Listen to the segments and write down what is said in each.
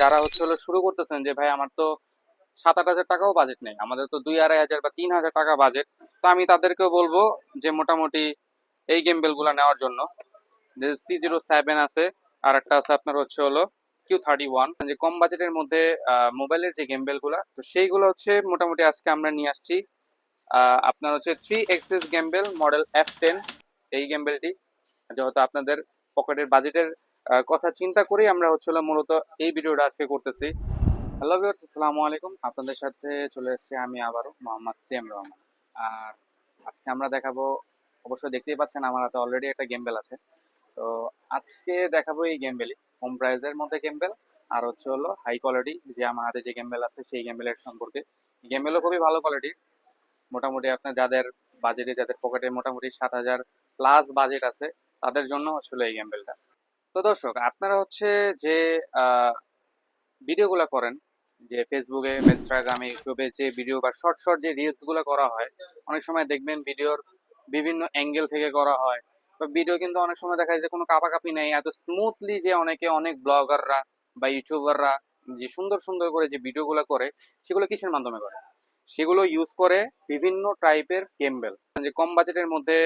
যারা হচ্ছে হলো শুরু করতেছেন যে, ভাই, আমার তো সাত আট হাজার টাকাও বাজেট নেই, আমাদের তো দুই আড়াই হাজার বা তিন হাজার টাকা বাজেট তো আমি তাদেরকেও বলব যে, মোটামুটি এই গেমবেলগুলো নেওয়ার জন্য। যে সি জিরো সেভেন আছে, আর একটা আছে আপনার হচ্ছে হলো কিউ থার্টি ওয়ান যে, কম বাজেটের মধ্যে মোবাইলের যে গেমবেলগুলো তো সেইগুলো হচ্ছে মোটামুটি আজকে আমরা নিয়ে আসছি। আপনার হচ্ছে three axis gimbal model F ten এই গেমবেলটি যেহেতু আপনাদের পকেটের বাজেটের কথা চিন্তা করেই আমরা হচ্ছে মূলত এই ভিডিওটা আজকে করতেছি। হ্যালো ভিউয়ার্স আসসালামু আলাইকুম। আপনাদের সাথে চলে এসেছি আমি আবারও মোহাম্মদ সিএম রহমান। আর আজকে আমরা দেখাবো, অবশ্যই দেখতেই পাচ্ছেন আমার হাতে অলরেডি একটা গেমবেল আছে। তো আজকে দেখাবো এই গেমবেলই কম প্রাইসের মধ্যে গেমবেল আর হচ্ছে হলো হাই কোয়ালিটি যে আমার হাতে যে গেমবেল আছে সেই গেমবেলের সম্পর্কে। গেমবেলও খুবই ভালো কোয়ালিটির মোটামুটি আপনার যাদের বাজেটে যাদের পকেটে মোটামুটি সাত হাজার প্লাস বাজেট আছে, তাদের জন্য হচ্ছিল এই গেমবেলটা তো দর্শক, আপনারা হচ্ছে যে ভিডিওগুলো করেন, যে ফেসবুকে ইনস্টাগ্রামে ইউটিউবে যে ভিডিও বা শর্ট শর্ট যে রিলসগুলো করা হয়, অনেক সময় দেখবেন ভিডিওর বিভিন্ন অ্যাঙ্গেল থেকে করা হয়, বা ভিডিও কিন্তু অনেক সময় দেখা যায় যে কোনো কাপাকাপি নেই, এত স্মুথলি যে অনেকে অনেক ব্লগাররা বা ইউটিউবাররা যে সুন্দর সুন্দর করে যে ভিডিওগুলো করে, সেগুলো কিসের মাধ্যমে করে? সেগুলো ইউজ করে বিভিন্ন টাইপের গেমবেল যে কম বাজেটের মধ্যে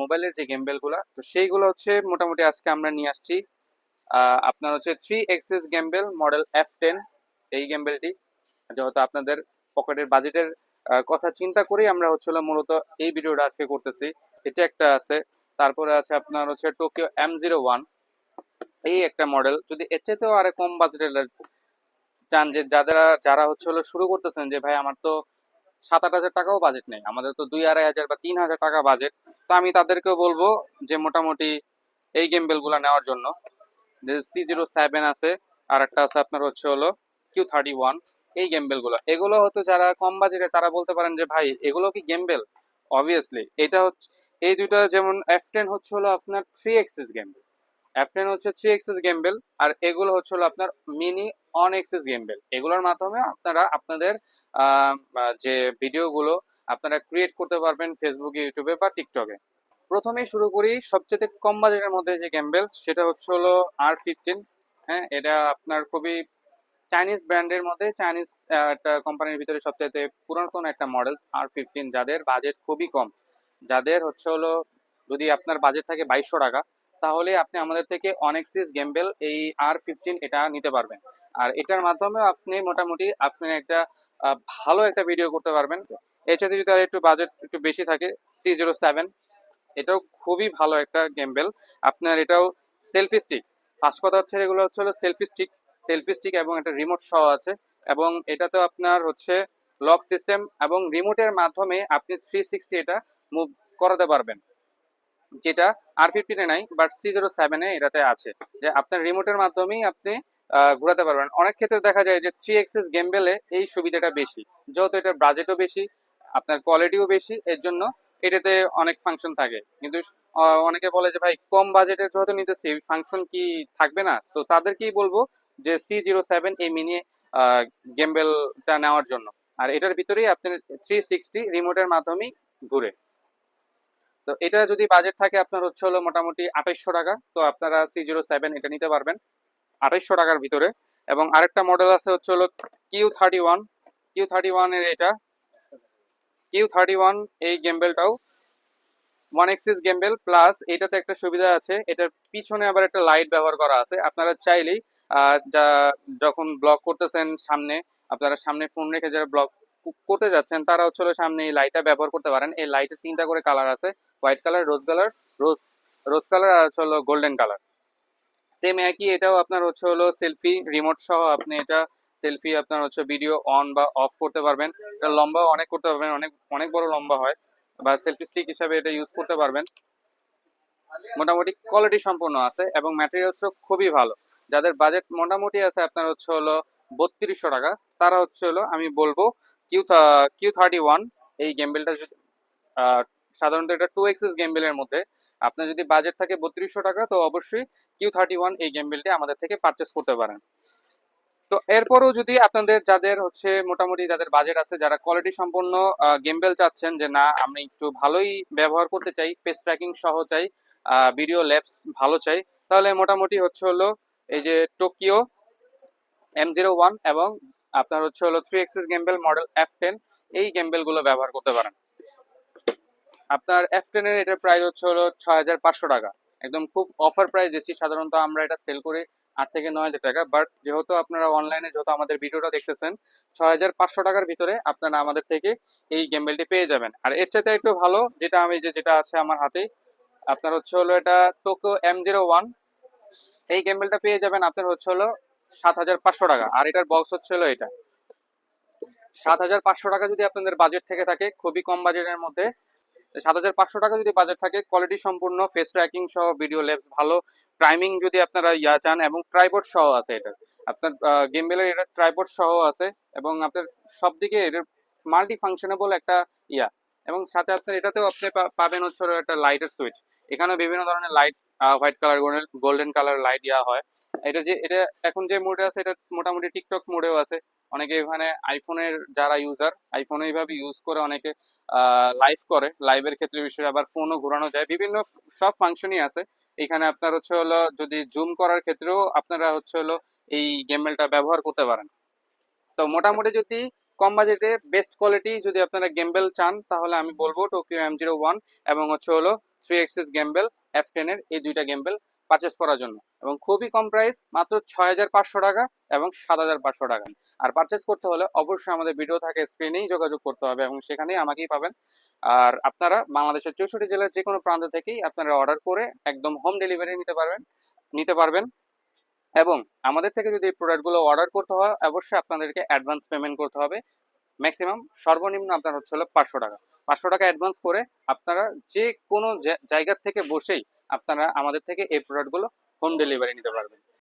মোবাইলের যে গেমবেলগুলো তো সেইগুলো হচ্ছে মোটামুটি আজকে আমরা নিয়ে আসছি। আপনার হচ্ছে three axis gimbal model F ten এই গেমবেলটি যেহেতু আপনাদের পকেটের বাজেটের কথা চিন্তা করেই আমরা হচ্ছিল মূলত এই ভিডিওটা আজকে করতেছি। এটা একটা আছে। তারপরে আছে আপনার হচ্ছে টোকিও এম জিরো ওয়ান এই একটা মডেল যদি এর চাইতেও আরে কম বাজেটের চান যে যারা যারা হচ্ছে হলো শুরু করতেছেন যে, ভাই, আমার তো সাত আট হাজার টাকাও বাজেট নেই। আমাদের তো দুই আড়াই হাজার বা তিন হাজার টাকা বাজেট তো আমি তাদেরকেও বলব যে মোটামুটি এই গেমবেলগুলো নেওয়ার জন্য। সি জিরো সেভেন আছে, আর একটা আছে আপনার হচ্ছে হলো কিউ থার্টি ওয়ান এই গেমবেলগুলো এগুলো হয়তো যারা কম বাজেটে তারা বলতে পারেন যে, ভাই, এগুলো কি গেমবেল অবভিয়াসলি এটা হচ্ছে, এই দুইটা যেমন এফ টেন হচ্ছে হলো আপনার three axis gimbal F ten হচ্ছে থ্রি এক্সিস গেমবেল আর এগুলো হচ্ছে হলো আপনার মিনি অন এক্সিস গেমবেল এগুলোর মাধ্যমে আপনারা আপনাদের যে ভিডিওগুলো আপনারা ক্রিয়েট করতে পারবেন ফেসবুকে ইউটিউবে বা টিকটকে প্রথমেই শুরু করি সবচেয়ে কম বাজেটের মধ্যে যে গেমবেল সেটা হচ্ছে হলো আর ফিফটিন হ্যাঁ এটা আপনার খুবই চাইনিজ ব্র্যান্ডের মধ্যে চাইনিজ একটা কোম্পানির ভিতরে সবচাইতে পুরাতন একটা মডেল আর ফিফটিন যাদের বাজেট খুবই কম। যাদের হচ্ছে হলো, যদি আপনার বাজেট থাকে বাইশশো টাকা, তাহলে আপনি আমাদের থেকে অনেক্সিস গেমবেল এই আর ফিফটিন এটা নিতে পারবেন। আর এটার মাধ্যমে আপনি মোটামুটি, আপনি একটা ভালো একটা ভিডিও করতে পারবেন। এছাড়া যদি আর একটু বাজেট একটু বেশি থাকে সি জিরো সেভেন এটাও খুবই ভালো একটা গেমবেল আপনার এটাও সেলফি স্টিক ফার্স্ট কথা হচ্ছে এগুলো হচ্ছে হলো সেলফি স্টিক সেলফি স্টিক এবং একটা রিমোট সহ আছে। এবং এটাতে আপনার হচ্ছে লক সিস্টেম এবং রিমোটের মাধ্যমে আপনি থ্রি সিক্সটি এটা মুভ করাতে পারবেন। যেটা আর ফিফটিনে নাই বাট সি জিরো সেভেনে এটাতে আছে। যে আপনার রিমোটের মাধ্যমেই আপনি ঘোরাতে পারবেন। অনেক ক্ষেত্রে দেখা যায় যে থ্রি এক্সেস গেমবেলে এই সুবিধাটা বেশি। যেহেতু এটার বাজেটও বেশি, আপনার কোয়ালিটিও বেশি, এর জন্য এটাতে অনেক ফাংশন থাকে। কিন্তু অনেকে বলে যে, ভাই, কম বাজেটের যেহেতু নিতেছি ফাংশন কি থাকবে না? তো তাদেরকেই বলব যে সি জিরো সেভেন এই মিনি গেমবেলটা নেওয়ার জন্য। আর এটার ভিতরেই আপনি থ্রি সিক্সটি রিমোটের মাধ্যমেই ঘুরে। তো এটা যদি বাজেট থাকে আপনার হচ্ছে হলো মোটামুটি আঠাইশশো টাকা। তো আপনারা সি জিরো সেভেন এটা নিতে পারবেন। আঠাইশশো টাকার ভিতরে। এবং আরেকটা মডেল আছে হচ্ছে হলো Q thirty one Q thirty ওয়ানের এটা। কিউ থার্টি ওয়ান এই গেমবেলটাও ওয়ান এক্সিস গেমবেল প্লাস এটাতে একটা সুবিধা আছে। এটার পিছনে আবার একটা লাইট ব্যবহার করা আছে। আপনারা চাইলেই যা যখন ব্লগ করতেছেন সামনে, আপনারা সামনে ফোন রেখে যারা ব্লগ করতে যাচ্ছেন, তারা হচ্ছে সামনে এই লাইটটা ব্যবহার করতে পারেন। এই লাইটের তিনটা করে কালার আছে। White colour rose colour rose rose colour আর হচ্ছে গোল্ডেন কালার সেম একই, এটাও আপনার হচ্ছে হলো সেলফি রিমোট সহ আপনি এটা সেলফি আপনার হচ্ছে ভিডিও অন বা অফ করতে পারবেন। এটা লম্বা অনেক করতে পারবেন, অনেক অনেক বড় লম্বা হয়। বা সেলফি স্টিক হিসাবে এটা ইউজ করতে পারবেন। মোটামুটি কোয়ালিটি সম্পূর্ণ আছে এবং ম্যাটেরিয়ালসও খুবই ভালো। যাদের বাজেট মোটামুটি আছে আপনার হচ্ছে হলো বত্রিশশো টাকা, তারা হচ্ছে হলো আমি বলব কিউ কিউ থার্টি ওয়ান এই গেমবেলটা সাধারণত এটা টু এক্সেস গেমবেলের মধ্যে। আপনার যদি বাজেট থাকে বত্রিশশো টাকা, তো অবশ্যই কিউ থার্টি ওয়ান এই গেমবেলটি আমাদের থেকে পারচেস করতে পারেন। তো এরপরও যদি আপনাদের যাদের হচ্ছে মোটামুটি যাদের বাজেট আছে, যারা কোয়ালিটি সম্পন্ন গেমবেল চাচ্ছেন যে না, আমি একটু ভালোই ব্যবহার করতে চাই ফেস ট্র্যাকিং সহ চাই ভিডিও ল্যাবস ভালো চাই, তাহলে মোটামুটি হচ্ছে হলো এই যে টোকিও এম জিরো ওয়ান এবং আপনার হচ্ছে হলো three axis gimbal model F ten এই গেমবেলগুলো ব্যবহার করতে পারেন। আপনার এফ টেনের এটার প্রাইস হচ্ছে হলো ছয় হাজার পাঁচশো টাকা। একদম খুব অফার প্রাইস দিচ্ছি। সাধারণত আমরা এটা সেল করি আট থেকে নয় হাজার টাকা। বাট যেহেতু আপনারা অনলাইনে যেহেতু আমাদের ভিডিওটা দেখতেছেন, ছয় হাজার পাঁচশো টাকার ভিতরে আপনারা আমাদের থেকে এই গেমবেলটি পেয়ে যাবেন। আর এর চাইতে একটু ভালো, যেটা আমি যে, যেটা আছে আমার হাতে, আপনার হচ্ছে হলো এটা টোকো এম জিরো ওয়ান এই গেমবেলটা পেয়ে যাবেন আপনার হচ্ছে হলো সাত হাজার পাঁচশো টাকা। আর এটার বক্স হচ্ছে হলো এটা। সাত হাজার পাঁচশো টাকা যদি আপনাদের বাজেট থেকে থাকে, খুবই কম বাজেটের মধ্যে সাত হাজার পাঁচশো টাকা যদি বাজেট থাকে কোয়ালিটি সম্পূর্ণ ফেস ট্র্যাকিং সহ ভিডিও লেভস ভালো প্রাইমিং যদি আপনারা ইয়া চান, এবং ট্রাইপড সহ আছে এটা। আপনার গেমবেলের এটা ট্রাইপড সহ আছে, এবং আপনার সব দিকে এটার মাল্টি ফাংশনেবল একটা ইয়া। এবং সাথে আপনার এটাতেও আপনি পাবেন হচ্ছে একটা লাইটের সুইচ এখানে বিভিন্ন ধরনের light white colour golden colour light ইয়া হয়। এটা যে, এটা এখন যে মোডে আছে, এটা মোটামুটি টিকটক মোডেও আছে। অনেকে এখানে আইফোনের যারা ইউজার আইফোন এইভাবে ইউজ করে, অনেকে লাইভ করে। লাইভের ক্ষেত্রে বিষয়ে আবার ফোনও ঘোরানো যায়। বিভিন্ন সব ফাংশনই আছে। এখানে আপনার হচ্ছে হলো, যদি জুম করার ক্ষেত্রেও আপনারা হচ্ছে হলো এই গেমবেলটা ব্যবহার করতে পারেন। তো মোটামুটি যদি কম বাজেটে বেস্ট কোয়ালিটি যদি আপনারা গেমবেল চান, তাহলে আমি বলব টোকিও এম জিরো ওয়ান এবং হচ্ছে হলো থ্রি এক্সিস গেমবেল এফ টেনের এই দুইটা গেমবেল পারচেস করার জন্য। এবং খুবই কম প্রাইস মাত্র ছয় হাজার পাঁচশো টাকা এবং সাত হাজার পাঁচশো টাকা। আর পারচেস করতে হলে অবশ্যই আমাদের ভিডিও থাকে স্ক্রিনেই যোগাযোগ করতে হবে এবং সেখানেই আমাকেই পাবেন। আর আপনারা বাংলাদেশের চৌষট্টি জেলার যে কোনো প্রান্ত থেকেই আপনারা অর্ডার করে একদম হোম ডেলিভারি নিতে পারবেন নিতে পারবেন। এবং আমাদের থেকে যদি এই প্রোডাক্টগুলো অর্ডার করতে হয়, অবশ্যই আপনাদেরকে অ্যাডভান্স পেমেন্ট করতে হবে। ম্যাক্সিমাম সর্বনিম্ন আপনার হচ্ছে হলো পাঁচশো টাকা। পাঁচশো টাকা অ্যাডভান্স করে আপনারা যে কোনো জায়গা থেকে বসেই আপনারা আমাদের থেকে এই প্রোডাক্টগুলো হোম ডেলিভারি নিতে পারবেন।